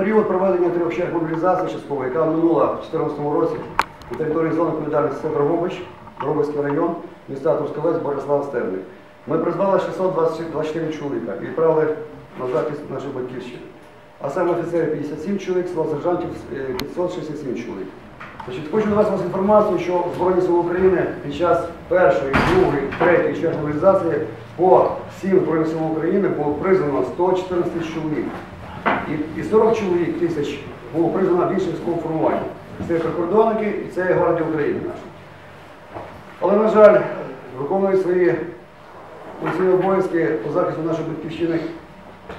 період проведення трьох черг мобілізації часткової, яка минула в 2014 році на території зони відповідальності це Дрогобич, Дрогобицький район, міста Трускавець, Борислав Стебник. Ми призвали 624 чоловіка і відправили на захист нашої батьківщини. А саме офіцерів 57 чоловік, село сержантів е, 567 чоловік. Значить, хочу давати вас інформацію, що Збройні Сили України під час першої, другої, третьої черги мобілізації по всім Збройним силам України було призвано 114 чоловік. І, і 40 чоловік тисяч було призвано більше військового формування. Це прикордонники і це Гвардія України наша. Але, на жаль, виконують свої функційні обов'язки по захисту нашої батьківщини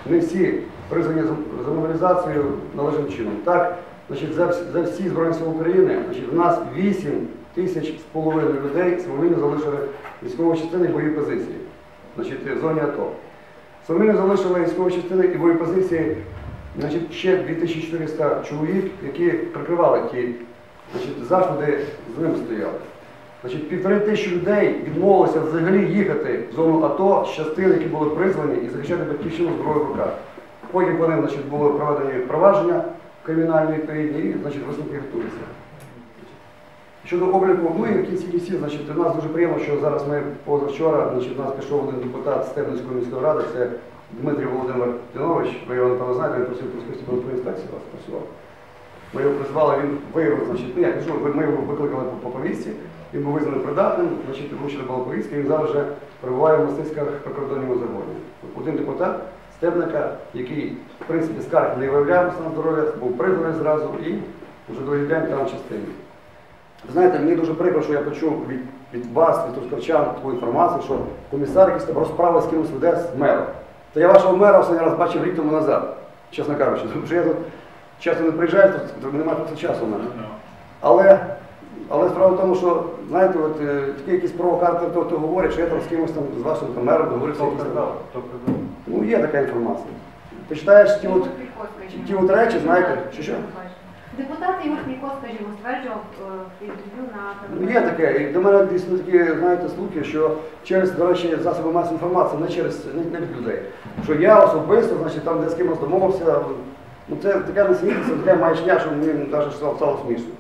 не всі призвані за- за мобілізацію належним чином. Так, значить, за, за всі Збройні Сили України, значить, в нас 8 тисяч з половиною людей самовільно залишили військові частини і бойові позиції значить, в зоні АТО. Самовільно залишили військові частини і бойові позиції значить, ще 2400 чоловік, які прикривали ті значить, заходи, з ними стояли. Значить, півтори тисячі людей відмовилося взагалі їхати в зону АТО з частин, які були призвані і захищати батьківщину зброю в руках. Потім по ним значить, були проведені провадження кримінальні відповідні і значить, висновки готуються. Щодо обліку, ну і в кінці кінців, значить, у нас дуже приємно, що зараз ми позавчора, значить, у нас пішов один депутат з Стебницької міської ради, це Дмитрій Володимир Тінович, ви його напевно знаєте, він просив Трускавської податкової інспекції вас працював. Ми його призвали, він виявив, значить, ну я кажу, ми його викликали по, по повістці, він був визнаний придатним, значить, вручена була повістка, він зараз вже перебуває в мистецьких прикордонному заводі. Один депутат Стебника, який, в принципі, скарг не виявляв стан здоров'я, був призваний зразу і вже другий день там частині. Ви знаєте, мені дуже прикро, що я почув від, від вас, від трускавчан, таку інформацію, що комісар якийсь там розправи з кимось веде з мером. Та я вашого мера останній раз бачив рік тому назад, чесно кажучи, тому що я тут часто не приїжджаю, тут немає просто часу на. Але, але справа в тому, що, знаєте, от е, такі якісь провокатори то, то говорять, що я там з кимось там з вашим там, мером договорився. Ну, є така інформація. Ти читаєш ті от, ті от речі, знаєте, чи що? Депутат Ігор Крійко, скажімо, стверджував е, інтерв'ю на Ну, є таке. І до мене дійсно такі, знаєте, слухи, що через, до речі, засоби масової інформації, не через не, від людей. Що я особисто, значить, там де з кимось домовився, ну це така несмітниця, така маячня, що мені навіть стало, смішно.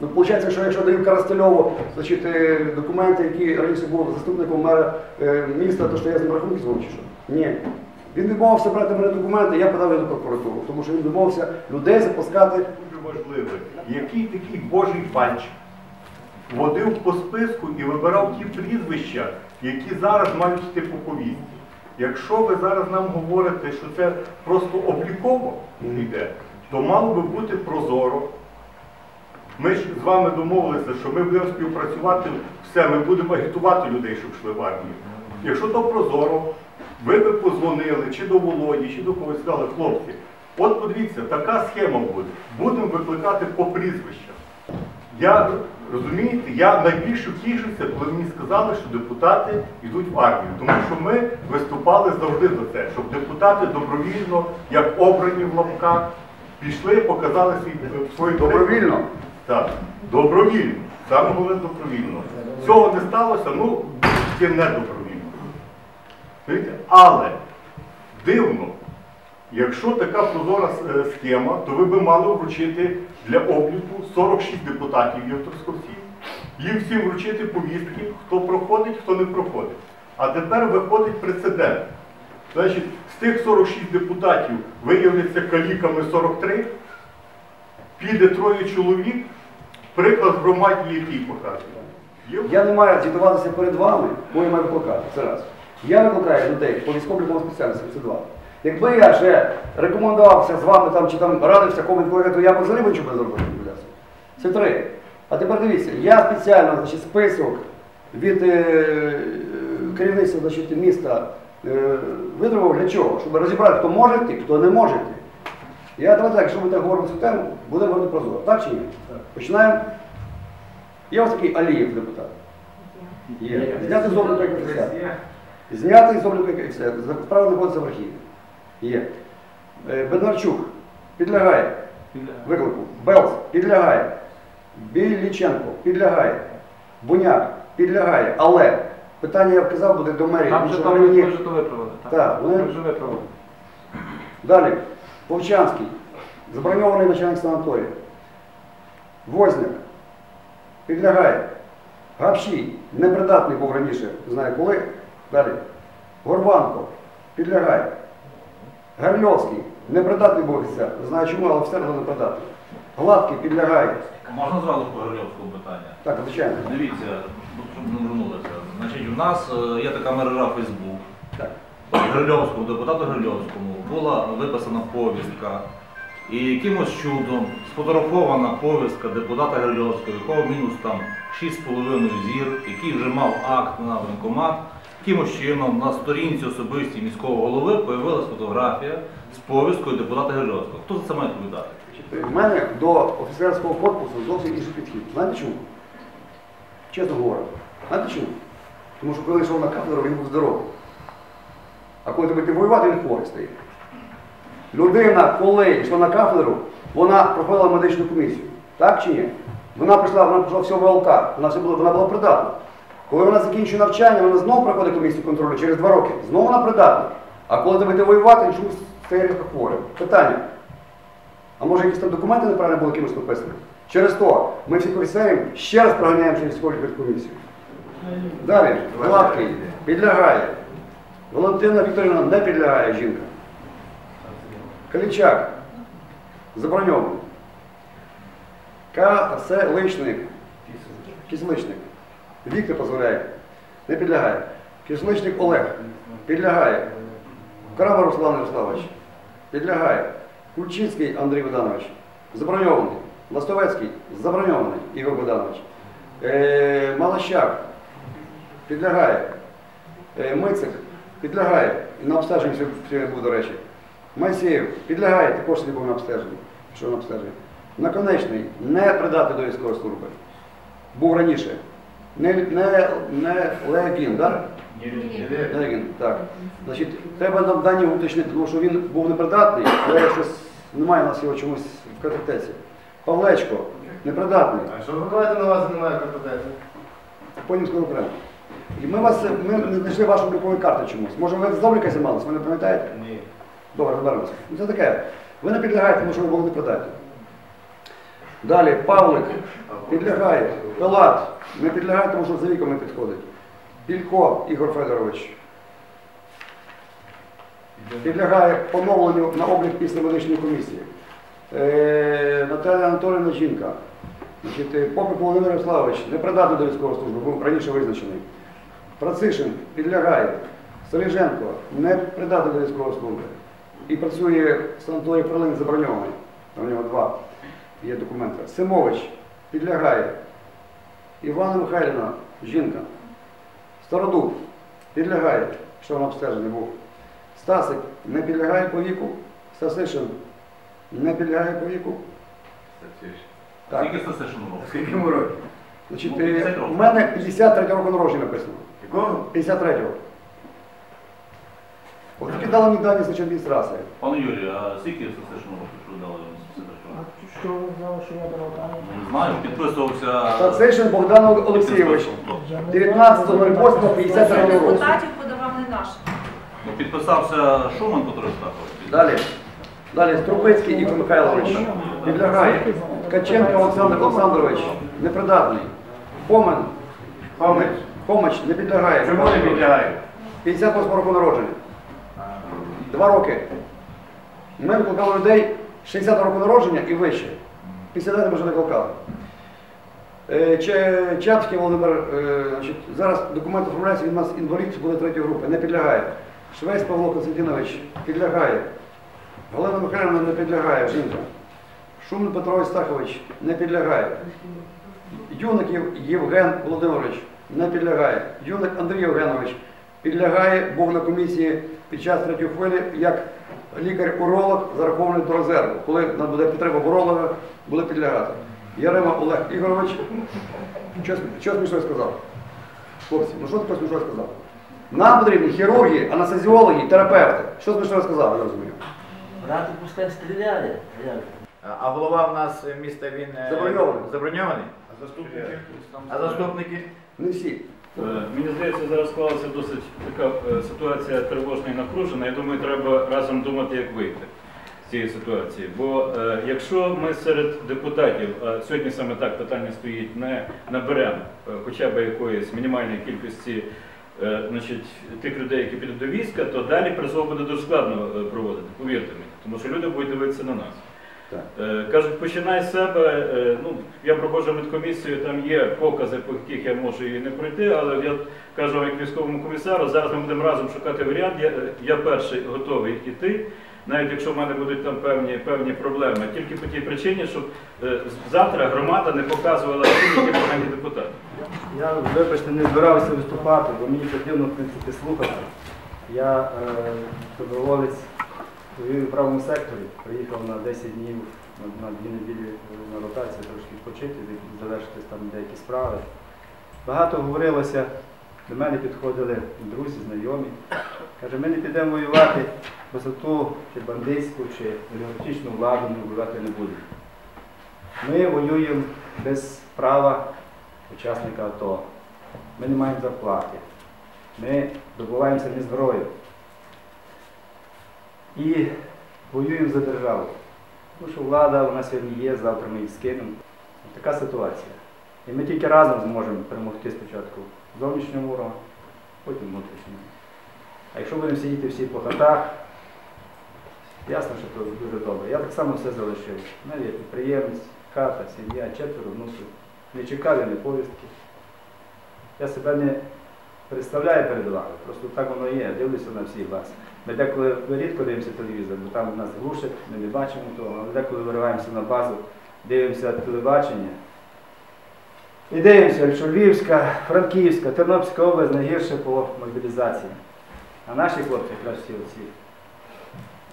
Ну, виходить, що якщо даю Карастельову значить, е, документи, які раніше був заступником мера е, міста, то що я з ним рахунки чи що? Ні. Він відмовився брати мене документи, я подав його до прокуратуру, тому що він відмовився людей запускати. Важливе, який такий божий пальчик водив по списку і вибирав ті прізвища, які зараз мають йти по повістці. Якщо ви зараз нам говорите, що це просто обліково йде, то мало би бути прозоро. Ми ж з вами домовилися, що ми будемо співпрацювати, все, ми будемо агітувати людей, щоб йшли в армію. Якщо то прозоро, ви би позвонили чи до Володі, чи до когось сказали, хлопці, от подивіться, така схема буде. Будемо викликати по прізвищах. Я розумієте, я найбільше тішуся, коли мені сказали, що депутати йдуть в армію. Тому що ми виступали завжди за це, щоб депутати добровільно, як обрані в лапках, пішли, показали свій свої Добровільно. так, добровільно. Саме головне добровільно. Цього не сталося, ну, тільки не добровільно. Але дивно, якщо така прозора е, схема, то ви би мали вручити для обліку 46 депутатів є в Їм всім вручити повістки, хто проходить, хто не проходить. А тепер виходить прецедент. Значить, з тих 46 депутатів виявляться каліками 43, піде троє чоловік, приклад громаді, який показує. Я не маю звітуватися перед вами, бо я маю викликати. Це раз. Я викликаю людей по військово-обліковій спеціальності, це два. Якби я ще рекомендувався з вами там чи там радився кому викликати, то я б взагалі би нічого не зробив. Це три. А тепер дивіться, я спеціально значить, список від е, керівництва значить, міста е, видрував для чого? Щоб розібрати, хто може йти, хто не може йти. Я давайте так, якщо ми так говоримо цю тему, будемо говорити прозоро. Так чи ні? Починаємо. Є ось такий Алієв депутат. Є. Зняти з обліку як офіцер. Знятий з обліку офіцер. Справа знаходиться в архіві. Є. Е, Бондарчук підлягає виклику. Белс підлягає. Біліченко підлягає. Буняк підлягає. Але питання я вказав буде до мерії. Там вже то мені- вже то виправили. Так, вони- Ми вже виправили. Далі. Вовчанський. Заброньований начальник санаторію. Возняк. Підлягає. Гапшій. Непридатний був раніше. Не знаю коли. Далі. Горбанко. Підлягає. Гарльовський. Непридатний був офіцер. Не знаю чому, але офіцер був непридатний. Гладкий підлягає. Можна зразу по Гарльовському питання? Так, звичайно. Дивіться, ну, щоб не вернулися. Значить, у нас е, є така мережа Фейсбук. Так. Грильовському, депутату Грильовському була виписана повістка. І якимось чудом сфотографована повістка депутата Грильовського, якого мінус там 6,5 зір, який вже мав акт на воєнкомат. Якимось чином на сторінці особистій міського голови появилась фотографія з повісткою депутата Грильовського. Хто за це має відповідати? У мене до офіцерського корпусу зовсім інший підхід. Знаєте чому? Чесно говорю. Знаєте чому? Тому що коли йшов на кафедру, він був здоровий. А коли тебе воювати, він хворий стоїть. Людина, коли йшла на кафедру, вона проходила медичну комісію. Так чи ні? Вона прийшла, вона пройшла все ВЛК, вона, все була, вона була придатна. Коли вона закінчує навчання, вона знову проходить комісію контролю через два роки. Знову вона придатна. А коли йти воювати, чомусь стає різко хворим. Питання. А може якісь там документи неправильно були кимось написані? Через то ми всіх офіцерів ще раз проганяємо через комісію. Далі, Гладкий підлягає. Валентина Вікторівна не підлягає жінка. Калічак заброньований. Каселичник. Кисличник. Вік не дозволяє. Не підлягає. Кисличник Олег. Підлягає. Крамар Руслан Ярославович. Підлягає. Кульчицький Андрій Богданович. Заброньований. Ластовецький. Заброньований Ігор Богданович. Е, Малащак. Підлягає. Е, Мицик. Підлягає. І на обстеженні сьогодні був, до речі. Майсієв. Підлягає. Також сьогодні був на обстеженні. Що на обстеженні? Наконечний. Не придатний до військової служби. Був раніше. Не, не, не Легін, так? Легін, так. Значить, треба нам дані уточнити, тому що він був непридатний, але щось немає у нас його чомусь в картотеці. Павлечко, непридатний. А що ви маєте на увазі немає компетенції? Потім скоро окремо. І ми вас ми не знайшли вашу облікової карти чомусь. Може, ви з обліка знімалися, ви не пам'ятаєте? Ні. Добре, розберемося. Ну це таке. Ви не підлягаєте, тому що ви були непридатні. Далі, Павлик підлягає. Пилат не підлягає, тому що за віком не підходить. Пілько Ігор Федорович. Підлягає поновленню на облік після медичної комісії. Е, Наталя Анатолійовна жінка. Е, Попик Володимир Ярославович непридатний до військової служби, був раніше визначений. Працишин підлягає. Соліженко не придатний до військової служби. І працює в санаторії Пролин заброньований. У нього два є документи. Симович підлягає. Івана Михайлівна, жінка. Стародуб підлягає, що на обстеженні був. Стасик не підлягає по віку. Стасишин не підлягає по віку. Так. Скільки статистично років? Скільки йому років? Значить, Ну, е, 50 років. у мене 53 року народження написано. Якого? 53-го. От тільки дали мені дані значить, адміністрація. Пане Юрію, а скільки статистично років, що ви дали? Що ви що я давав? Не знаю, підписувався. Стасишин Богдан Олексійович. Підписувався хто? 19.08.53 року. депутатів подавав не наш. Ну, підписався Шуман Петро Остапович. Далі. Далі Струбицький Ігор Михайлович підлягає. Ткаченко Олександр Олександрович непридатний. Хомен. Хомич. Хомич не підлягає. Чому не підлягає? 58 року народження. Два роки. Ми викликали людей 60 року народження і вище. Після того ми вже не викликали. Е, Чапський Володимир, е, значить, зараз документ оформляється, він у нас інвалід буде третьої групи, не підлягає. Швець Павло Константинович підлягає. Галина Михайловна не підлягає, жінка. Шумин Петро Стахович не підлягає. Юників Євген Володимирович не підлягає. Юник Андрій Євгенович підлягає, був на комісії під час третьої хвилі як лікар-уролог зарахований до резерву. Коли нам буде потреба уролога, буде підлягати. Ярема Олег Ігорович, що, смішно сказав? Хлопці, ну що таке смішно сказав? Нам потрібні хірурги, анестезіологи, терапевти. Що смішно сказав, я розумію. Брати пускай? А- А голова в нас міста він е, Заброньований. заброньований? А заступники? А заступники? Не всі. Е, Мені здається, зараз склалася досить така е, ситуація тривожна і напружена. Я думаю, треба разом думати, як вийти. з цієї ситуації. Бо е, якщо ми серед депутатів, а сьогодні саме так питання стоїть, не наберемо е, хоча б якоїсь мінімальної кількості е, значить, тих людей, які підуть до війська, то далі призов буде дуже складно проводити, повірте мені, тому що люди будуть дивитися на нас. Е, Кажуть, починай з себе. е, Ну, я проходжу медкомісію, там є покази, по яких я можу і не пройти, але я кажу як військовому комісару, зараз ми будемо разом шукати варіант. Я, я перший готовий іти, навіть якщо в мене будуть там певні, певні проблеми. Тільки по тій причині, щоб е, завтра громада не показувала які погані депутати. Я, вибачте, не збирався виступати, бо мені потрібно, в принципі, слухати. Я е, доброволець воюю в правому секторі, приїхав на 10 днів, на, на 2 неділі на ротацію, трошки відпочити, завершити там деякі справи. Багато говорилося, до мене підходили друзі, знайомі. Каже, ми не підемо воювати висоту чи бандитську, чи олігархічну владу, ми воювати не будемо. Ми воюємо без права учасника АТО. Ми не маємо зарплати. Ми добуваємося не зброю. І воюємо за державу. Тому що влада у нас сьогодні є, завтра ми її скинемо. Така ситуація. І ми тільки разом зможемо перемогти спочатку зовнішнього ворога, потім внутрішнього. А якщо будемо сидіти всі по хатах, ясно, що це дуже добре. Я так само все залишив. У мене є підприємець, хата, сім'я, четверо внуків. Не чекали ні повістки. Я себе не представляю перед вами, просто так воно є, дивлюся на всіх вас. Ми деколи рідко дивимося телевізор, бо там нас глушать, ми не бачимо того, але деколи вириваємося на базу, дивимося телебачення. І дивимося, що Львівська, Франківська, Тернопільська область найгірше по мобілізації. А наші хлопці якраз всі оці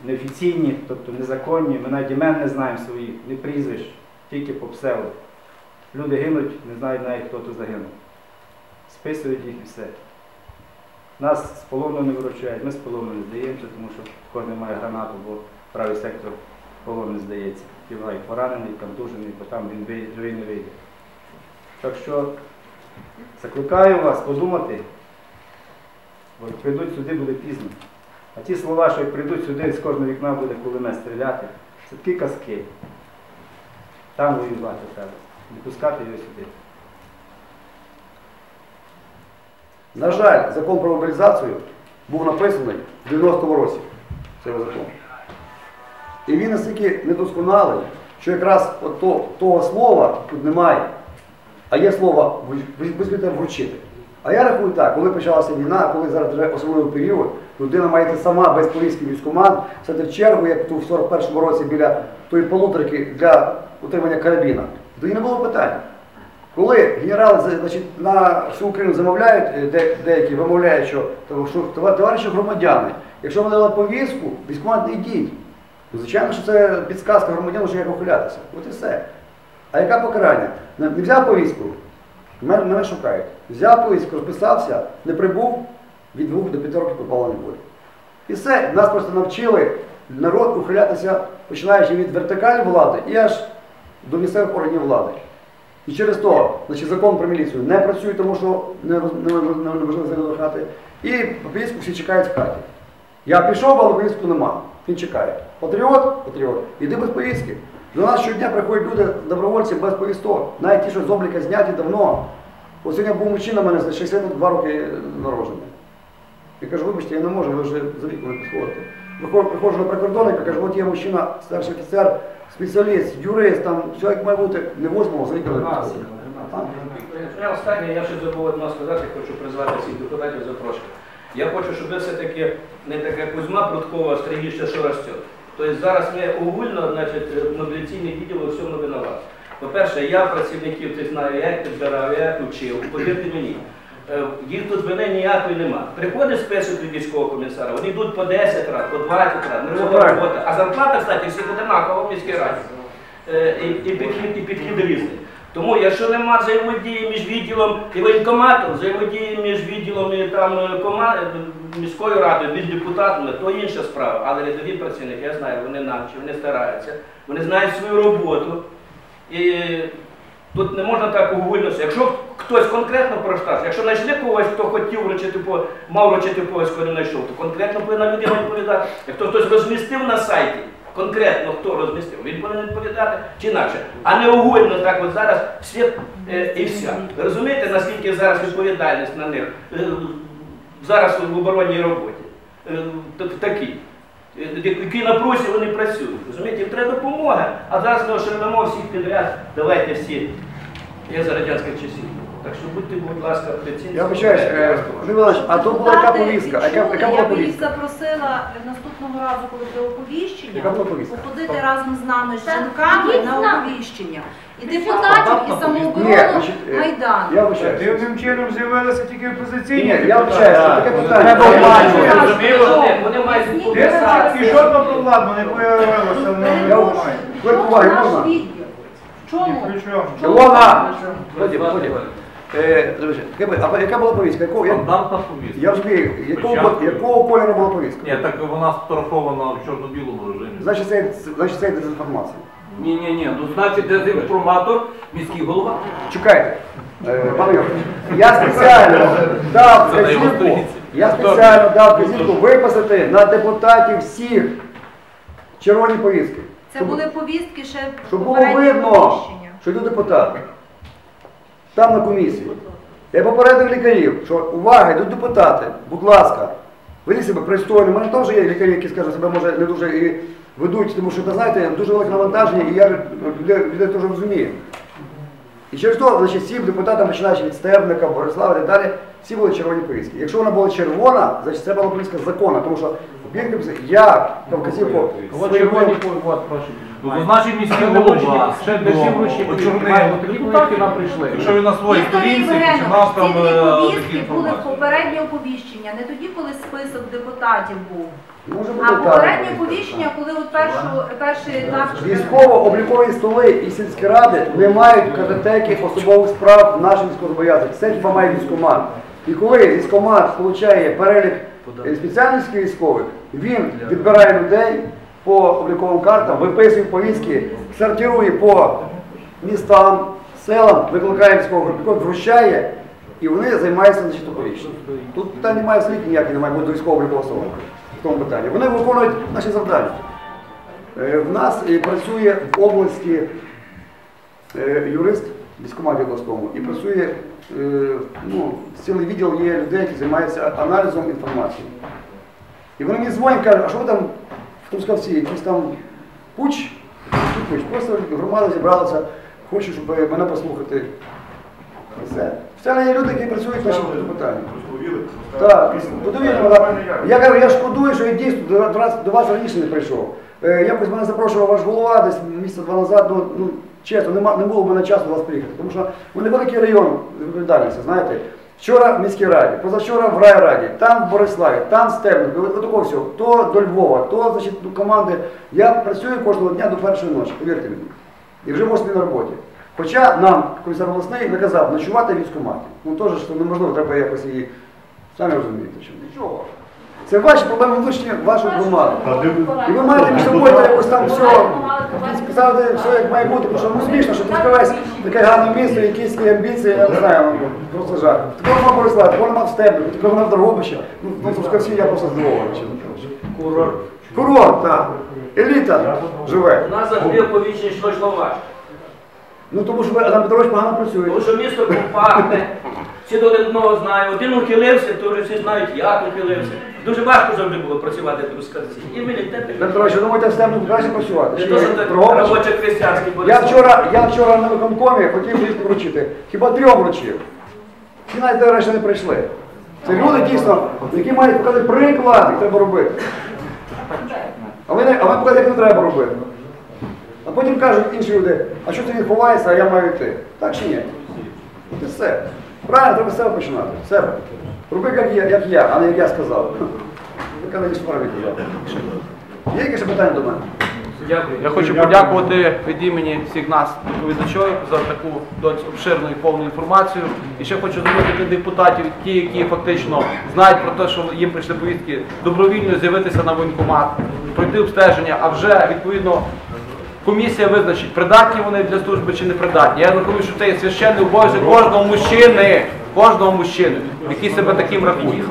неофіційні, тобто незаконні, ми навіть імен не знаємо своїх, ні прізвищ, тільки по псевдо. Люди гинуть, не знають навіть, хто тут загинув. Списують їх і все. Нас з полону не виручають, ми з полону не здаємося, тому що кожен має гранату, бо правий сектор полон здається. Киває поранений, контужений, бо там він живий не вийде. Так що закликаю вас подумати, бо прийдуть сюди, буде пізно. А ті слова, що як прийдуть сюди, з кожного вікна буде кулемет стріляти, це такі казки. Там воювати треба, не пускати його сюди. На жаль, закон про мобілізацію був написаний в 90-му році. Цей закон. І він настільки недосконалий, що якраз от то- того слова тут немає. А є слово візьмете вручити. А я рахую так, коли почалася війна, коли зараз вже особливий період, людина має йти сама без повістки військкомат, стати в чергу, як тут в 41-му році біля тої полуторки для утримання карабіна. Тоді не було питань. Коли генерали значить, на всю Україну замовляють, е, де, деякі вимовляють, що, що товариші громадяни, якщо вони дали повістку, військкомат не йдіть. Ну, звичайно, що це підсказка громадянам, що як ухилятися. От і все. А яке покарання? Не взяв повістку, мене, мене шукають. Взяв повістку, розписався, не прибув, від двох до п'яти років попало не буде. І все. Нас просто навчили народ ухилятися, починаючи від вертикалі влади і аж до місцевих органів влади. І через то значить, закон про міліцію не працює, тому що не- не- зайти хати. І повістку всі чекають в хаті. Я пішов, але повістку нема. Він чекає. Патріот, патріот, іди без повістки. До нас щодня приходять люди, добровольці без повісток. Навіть ті, що з обліка зняті давно. Ось сьогодні був мужчина в мене за 62 роки народження. Я кажу, вибачте, я не можу, ви вже за віком не підходите. Виходжу, приходжу прикордонника, кажу, от є мужчина, старший офіцер, спеціаліст, юрист, там все як має бути, не возьмемо, за віком не підходить. Я останнє, я ще забув одно сказати, хочу призвати всіх депутатів запрошую. Я хочу, щоб ви все-таки не таке Кузьма Прудкова стригіще, що росте. Тобто зараз ми огульно, значить, мобілізаційний відділ у всьому винуват. По-перше, я працівників, ти знаю, я їх підбирав, я їх учив, повірте мені. Е, Їх тут вини ніякої нема. Приходить список від військового комісара, вони йдуть по 10 разів, по 20 разів, не правильно. робота. А зарплата, кстати, всіх одинакова в міській раді. Е, І, і, підхід, і підхід різний. Тому, якщо нема взаємодії між відділом і воєнкоматом, взаємодії між відділом і там е, кома... міською радою, між депутатами, то інша справа. Але рядові працівники, я знаю, вони навчі, вони стараються, вони знають свою роботу. І тут не можна так огульно. Якщо хтось конкретно про штраф, якщо знайшли когось, хто хотів вручити по мав вручити когось, хто не знайшов, то конкретно повинна людина відповідати. Якщо хтось розмістив на сайті, конкретно хто розмістив, він повинен відповідати чи інакше. А не огульно так от зараз всі е, і вся. Розумієте, наскільки зараз відповідальність на них е, зараз в оборонній роботі? Е, так- такі. Е, Які на просі вони працюють. Розумієте, їм треба допомога. А зараз ми ошелемимо всіх підряд, давайте всі. Я за радянських часів. Так що будьте, будь ласка, прицінні. Я вибачаюсь, е, Володимир Іванович, а то була яка повістка? А яка, яка Я була би їх повістка? запросила наступного разу, коли буде оповіщення, Яка була повістка? походити разом з нами, з Так, жінками з на нами. оповіщення. І депутатів, і Ні, самооборону значить, е, Майдану. Я вибачаюсь. Дивним чином з'явилися тільки Ні, опозиційні ні, я депутати. це таке питання. Треба Я- обманювати. Вони- Вони мають підписати. і жодного проблему не появилося в Я- новому. Хвилинку уваги, Наш можна? відділ. В чому? При чому? Ілона! Вході, вході. Е, яка- А яка була повістка? Якого, я, Стандартна повістка. я розумію, якого, Спочатку. якого кольору була повістка? Ні, так вона сфотографована в чорно-білому режимі. Значить, це, значить, це дезінформація. Ні, ні, ні, ну значить дезінформатор, міський голова. Чекайте, е, пане Юрій, я спеціально дав Це на його вказівку, сторінці. я спеціально дав вказівку виписати на депутатів всіх червоні повістки. Це Щоб- були повістки ще Щоб було попереднього видно, що йду депутати. Там на комісії. Я попередив лікарів, що увага, йдуть депутати, будь ласка, ведіть себе пристойно. У мене теж є лікарі, які скажуть, себе може не дуже і ведуть, тому що, знаєте, дуже велике навантаження, і я людей, теж розумію. І через то, значить, всім депутатам, починаючи від Стерника, Борислава і так далі, всі були червоні повістки. Якщо вона була червона, значить це була повістка законна, тому що об'єктив я там вказівку своєму Ну, то значить міський голова, Ще вручні очорнив. такі депутати нам прийшли. Якщо він на своїй сторінці Євгенович, починав ці там дві е, такі повістки були в інформації. попереднє оповіщення, не тоді, коли список депутатів був. Може А попереднє так. оповіщення, коли от першу, перший етап Військово-облікові столи і сільські ради не мають картотеки особових справ наших військовозобов'язаних. Це хіба має військомат. І коли військомат отримує перелік е, спеціальностей військових, він відбирає людей по обліковим картам, виписує повістки, сортирує по містам, селам, викликає військових облікових, вручає, і вони займаються значить, оповіщенням. Тут питань немає слід ніяких, немає бути військово-облікового в тому питанні. Вони виконують наші завдання. Е, В нас е, працює в області юрист в військкоматі обласному і працює ну, цілий відділ є людей, які займаються аналізом інформації. І вони мені дзвонять, кажуть, а що ви там в Трускавці, якийсь там пуч? Пуч? Просто громада зібралася, хоче, щоб мене послухати. Все. Це є люди, які працюють в нашому питанні. Так. Я кажу, я шкодую, що я дійсно до вас раніше не прийшов. Е, якось мене запрошував ваш голова десь місяця два назад, ну, ну чесно, нема, не було в мене часу до вас приїхати, тому що ми невеликий район відповідальності, знаєте. Вчора в міській раді, позавчора в райраді, там в Бориславі, там Стебнику, такого всього, то до Львова, то значить, до команди. Я працюю кожного дня до першої ночі, повірте мені. І вже восьмій на роботі. Хоча нам комісар обласний наказав ночувати в військкоматі. Ну теж що неможливо, треба якось її, самі розумієте, що нічого. Це ваші проблеми внутрішні де ви- І ви маєте між собою якось там все сказати, все як має бути, тому що ну смішно, що Трускавець таке гарне місто, якісь амбіції, я не знаю, ну, просто жах. Такого нема Борислава, такого нема в Стеблі, такого нема в Дрогобичі. Ну, ну Трускавці я просто здивований. Курорт. Курорт, так. Еліта живе. У нас завжди оповіщення йшло йшло важко. Ну тому що ви, Адам Петрович погано працює. Тому що місто компактне, всі до одного знають. Один ухилився, то вже всі знають, як ухилився. Дуже важко завжди було працювати в Трускавці. І Адам Петрович, ви думаєте, в Стеблі краще працювати? Не Чи то, що в так Дрогобичі? робочо-крестьянський Я вчора, я вчора на виконкомі хотів їх вручити. Хіба трьом вручив. Всі навіть до речі не прийшли. Це люди дійсно, які мають показати приклад, як треба робити. А ви, не, а ви показати, як не треба робити. А потім кажуть інші люди, а що ти він ховається, а я маю йти. Так чи ні? Це все. Правильно, треба з себе починати. Себе. Роби, як я, як я, а не як я сказав. Яка не справді казав. Є якісь питання до мене? Дякую. Я хочу подякувати від імені всіх нас, доповідачів, за таку досить обширну і повну інформацію. І ще хочу звернути депутатів, ті, які фактично знають про те, що їм прийшли повістки, добровільно з'явитися на воєнкомат, пройти обстеження, а вже відповідно. Комісія визначить, придатні вони для служби чи не придатні. Я рахую, що це є священний обов'язок кожного мужчини, кожного мужчини, який себе таким рахує.